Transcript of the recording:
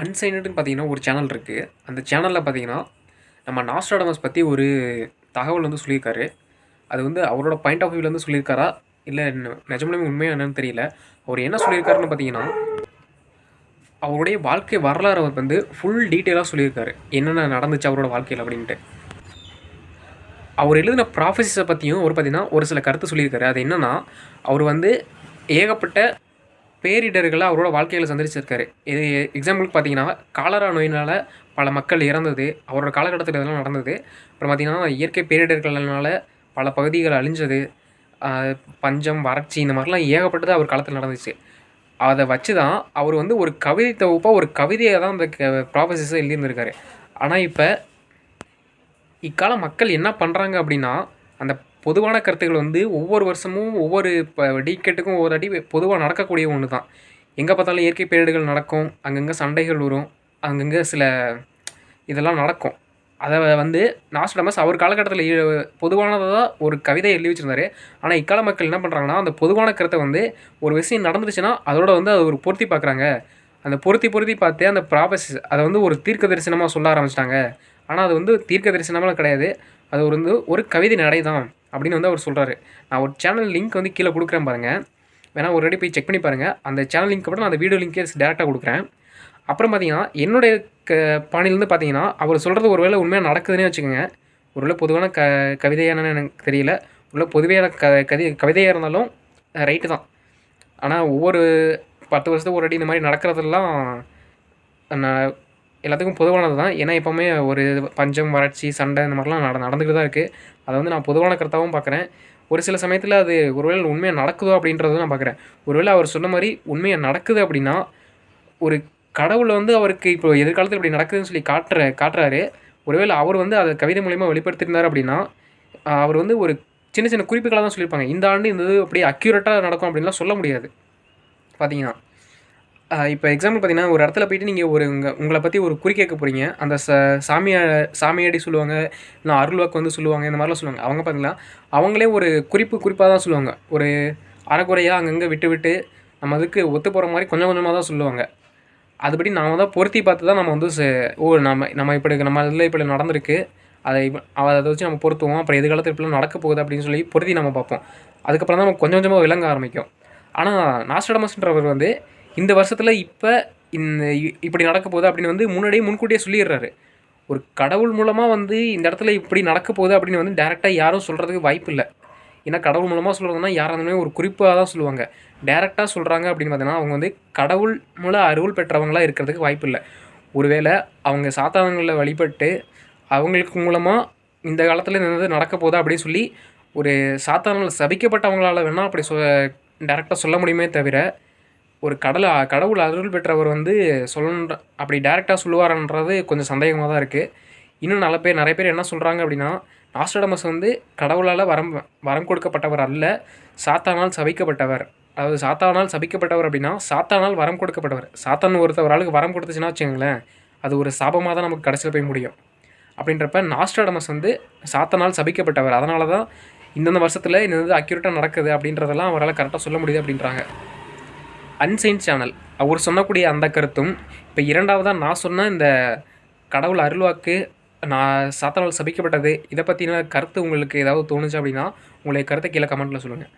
அன்சைனடுன்னு பார்த்தீங்கன்னா ஒரு சேனல் இருக்குது அந்த சேனலில் பார்த்தீங்கன்னா நம்ம நாஸ்ட்ராடமஸ் பற்றி ஒரு தகவல் வந்து சொல்லியிருக்காரு. அது வந்து அவரோட பாயிண்ட் ஆஃப் வியூலேருந்து சொல்லியிருக்காரா? இல்லை நிஜமாலுமே உண்மையாக என்னன்னு தெரியல. அவர் என்ன சொல்லியிருக்காருன்னு பார்த்தீங்கன்னா அவருடைய வாழ்க்கை வரலாறு அவர் வந்து ஃபுல் டீட்டெயிலாக சொல்லியிருக்காரு. என்னென்ன நடந்துச்சு அவரோட வாழ்க்கையில் அப்படின்ட்டு. அவர் எழுதின ப்ராஃபஸிஸை பற்றியும் அவர் பார்த்தீங்கன்னா ஒரு சில கருத்து சொல்லியிருக்காரு. அது என்னென்னா அவர் வந்து ஏகப்பட்ட பேரிடர்களை அவரோட வாழ்க்கையில் சந்திச்சிருக்காரு. இது எக்ஸாம்பிளுக்கு பார்த்தீங்கன்னா காலரா நோயினால் பல மக்கள் இறந்தது அவரோட காலகட்டத்தில் இதெல்லாம் நடந்தது. அப்புறம் பார்த்தீங்கன்னா இயற்கை பேரிடர்கள்னால பல பகுதிகள் அழிஞ்சது பஞ்சம் வறட்சி இந்த மாதிரிலாம் ஏகப்பட்டது அவர் காலத்தில் நடந்துச்சு. அதை வச்சு தான் அவர் வந்து ஒரு கவிதை தொகுப்பாக ஒரு கவிதையை தான் அந்த ப்ராஃபஸஸை எழுதியிருந்திருக்காரு. ஆனால் இப்போ இக்கால மக்கள் என்ன பண்ணுறாங்க அப்படின்னா அந்த பொதுவான கருத்துக்கள் வந்து ஒவ்வொரு வருஷமும் ஒவ்வொரு இப்போ டீக்கெட்டுக்கும் ஒவ்வொரு அடி பொதுவாக நடக்கக்கூடிய ஒன்று தான் எங்கே பார்த்தாலும் இயற்கை பேரிடுகள் நடக்கும் அங்கங்கே சண்டைகள் வரும் அங்கங்கே சில இதெல்லாம் நடக்கும். அதை வந்து நாஸ்டமஸ் அவர் காலகட்டத்தில் பொதுவானதாக தான் ஒரு கவிதை எழுதி வச்சுருந்தாரு. ஆனால் இக்கால மக்கள் என்ன பண்ணுறாங்கன்னா அந்த பொதுவான கருத்தை வந்து ஒரு விஷயம் நடந்துருச்சுன்னா அதோட வந்து அதை ஒரு பொருத்தி பார்க்குறாங்க அந்த பொருத்தி பொருத்தி பார்த்து அந்த ப்ராபஸ் அதை வந்து ஒரு தீர்க்க தரிசனமாக சொல்ல ஆரம்பிச்சிட்டாங்க. ஆனால் அது வந்து தீர்க்க தரிசனமாக கிடையாது. அது ஒரு வந்து ஒரு கவிதை நடை தான் அப்படின்னு வந்து அவர் சொல்கிறாரு நான் ஒரு சேனல் லிங்க் வந்து கீழே கொடுக்குறேன் பாருங்கள் வேணால் ஒரு வாட்டி போய் செக் பண்ணி பாருங்கள் அந்த சேனல் லிங்க் கூட நான் அந்த வீடியோ லிங்கே டேரெக்டாக கொடுக்குறேன். அப்புறம் பார்த்தீங்கன்னா என்னுடைய க பாணியிலேருந்து பார்த்தீங்கன்னா அவர் சொல்கிறது ஒரு வேளை உண்மையாக நடக்குதுன்னே வச்சுக்கோங்க. ஒருவேளை பொதுவான க கவிதையானு எனக்கு தெரியல. ஒருவேளை பொதுவையான க கதி கவிதையாக இருந்தாலும் ரைட்டு தான். ஆனால் ஒவ்வொரு பத்து வருஷத்துக்கு ஒரு அடி இந்த மாதிரி நடக்கிறதெல்லாம் நான் எல்லாத்துக்கும் பொதுவானது தான். ஏன்னா எப்போவுமே ஒரு பஞ்சம் வறட்சி சண்டை இந்த மாதிரிலாம் நட நடந்துக்கிட்டு தான் இருக்குது அதை வந்து நான் பொதுவான கருத்தாகவும் பார்க்குறேன் ஒரு சில சமயத்தில் அது ஒருவேளை உண்மையாக நடக்குதோ அப்படின்றதும் நான் பார்க்குறேன் ஒருவேளை அவர் சொன்ன மாதிரி உண்மையாக நடக்குது அப்படின்னா ஒரு கடவுள் வந்து அவருக்கு இப்போ எதிர்காலத்தில் இப்படி நடக்குதுன்னு சொல்லி காட்டுற காட்டுறாரு. ஒருவேளை அவர் வந்து அதை கவிதை மூலயமா வெளிப்படுத்தியிருந்தார் அப்படின்னா அவர் வந்து ஒரு சின்ன சின்ன குறிப்புகளாக தான் சொல்லியிருப்பாங்க. இந்த ஆண்டு இந்த இது அப்படியே அக்யூரேட்டாக நடக்கும் அப்படின்லாம் சொல்ல முடியாது. பார்த்தீங்கன்னா இப்போ எக்ஸாம்பிள் பார்த்தீங்கன்னா ஒரு இடத்துல போயிட்டு நீங்கள் ஒரு உங்கள் உங்களை பற்றி ஒரு குறி கேட்க போகிறீங்க அந்த ச சாமியா சாமியாடி சொல்லுவாங்க இல்லை அருள்வாக்கு வந்து சொல்லுவாங்க இந்த மாதிரிலாம் சொல்லுவாங்க. அவங்க பார்த்தீங்கன்னா அவங்களே ஒரு குறிப்பு குறிப்பாக தான் சொல்லுவாங்க. ஒரு அறகுறையாக அங்கங்கே விட்டு விட்டு நம்ம அதுக்கு ஒத்து போகிற மாதிரி கொஞ்சம் கொஞ்சமாக தான் சொல்லுவாங்க. அதுபடி நாம தான் பொருத்தி பார்த்து தான் நம்ம வந்து ஓ நம்ம நம்ம இப்படி நம்ம இதில் இப்படி நடந்திருக்கு. அதை அவ- அதை வச்சு நம்ம பொருத்துவோம். அப்புறம் எதிர்காலத்தில் இப்படிலாம் நடக்க போகுது அப்படின்னு சொல்லி பொருத்தி நம்ம பார்ப்போம். அதுக்கப்புறம் தான் நம்ம கொஞ்சம் கொஞ்சமாக விளங்க ஆரம்பிக்கும். ஆனால் நாஸ்டடமஸ்ன்றவர் வந்து இந்த வருஷத்தில் இப்போ இந்த இ- இப்படி நடக்க போகுது அப்படின்னு வந்து முன்னாடியே முன்கூட்டியே சொல்லிடுறாரு. ஒரு கடவுள் மூலமாக வந்து இந்த இடத்துல இப்படி நடக்க போகுது அப்படின்னு வந்து டேரெக்டாக யாரும் சொல்கிறதுக்கு வாய்ப்பு இல்லை. ஏன்னா கடவுள் மூலமாக சொல்கிறதுனா யாராக இருந்தாலுமே ஒரு குறிப்பாக தான் சொல்லுவாங்க டேரெக்டாக சொல்கிறாங்க அப்படின்னு பார்த்தீங்கன்னா அவங்க வந்து கடவுள் மூல அருள் பெற்றவங்களாக இருக்கிறதுக்கு வாய்ப்பு இல்லை. ஒருவேளை அவங்க சாத்தானங்களில் வழிபட்டு அவங்களுக்கு மூலமாக இந்த காலத்தில் இந்த இது நடக்க போதா அப்படின்னு சொல்லி ஒரு சாத்தானால் சபிக்கப்பட்டவங்களால வேணால் அப்படி சொ டேரெக்டாக சொல்ல முடியுமே தவிர ஒரு கடலை கடவுள் அருள் பெற்றவர் வந்து சொல்லணுன்ற அப்படி டேரெக்டாக சொல்லுவாரன்றது கொஞ்சம் சந்தேகமாக தான் இருக்குது இன்னும் நல்ல பேர் நிறைய பேர் என்ன சொல்கிறாங்க அப்படின்னா நாஸ்டடமஸ் வந்து கடவுளால் வரம் வரம் கொடுக்கப்பட்டவர் அல்ல சாத்தானால் சபிக்கப்பட்டவர். அதாவது சாத்தானால் சபிக்கப்பட்டவர் அப்படின்னா சாத்தானால் வரம் கொடுக்கப்பட்டவர். சாத்தான் ஒருத்தவர் ஆளுக்கு வரம் கொடுத்துச்சுன்னா வச்சுக்கோங்களேன் அது ஒரு சாபமாக தான் நமக்கு கடைசியில் போய் முடியும். அப்படின்றப்ப நாஸ்டடமஸ் வந்து சாத்தனால் சபிக்கப்பட்டவர். அதனால தான் இந்தந்த வருஷத்தில் இந்த இது அக்யூரேட்டாக நடக்குது அப்படின்றதெல்லாம் அவரால் கரெக்டாக சொல்ல முடியுது அப்படின்றாங்க. அன்சைன் சேனல் அவர் சொன்னக்கூடிய அந்த கருத்தும் இப்போ இரண்டாவதாக நான் சொன்ன இந்த கடவுள் அருள்வாக்கு நான் சாத்தனால் சபிக்கப்பட்டது இதை பற்றின கருத்து உங்களுக்கு ஏதாவது தோணுச்சு அப்படின்னா உங்களுடைய கருத்தை கீழே கமெண்ட்டில் சொல்லுங்கள்